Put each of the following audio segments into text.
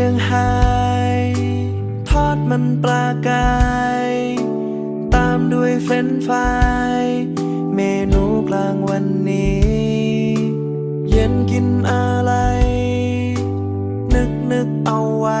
ยงไฮ้ทอดมันปลากายตามด้วยเฟรนฟรายเมนูกลางวันนี้ เย็นกินอะไร นึกนึกเอาไว้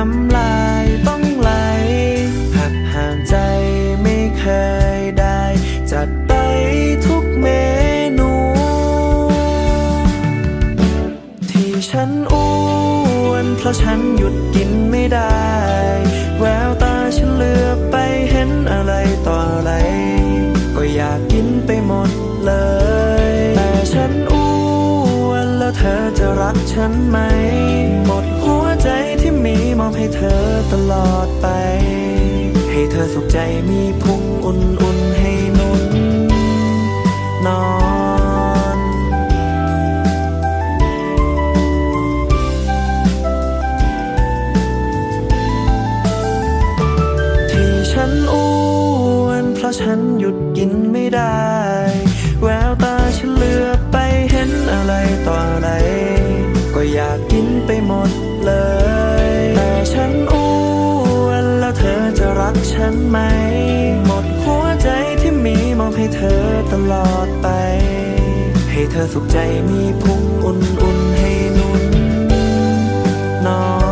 น้ำลายต้องไหล หักห่างใจไม่เคยได้ จัดไปทุกเมนู ที่ฉันอ้วน เพราะฉันหยุดกินไม่ได้ แววตาฉันเลือบไปเห็นอะไรต่ออะไร ก็อยากกินไปหมดเลย แต่ฉันอ้วนแล้วเธอจะรักฉันไหมหมด มีมอบให้เธอตลอดไป ให้เธอสุขใจมีพุงอุ่นๆให้นุ่นนอนที่ฉันอ้วนเพราะฉันหยุดกินไม่ได้ันไหม หมดหัวใจที่มีมอบให้เธอตลอดไป ให้เธอสุขใจมีพุงอุ่นๆให้นุ่นนอน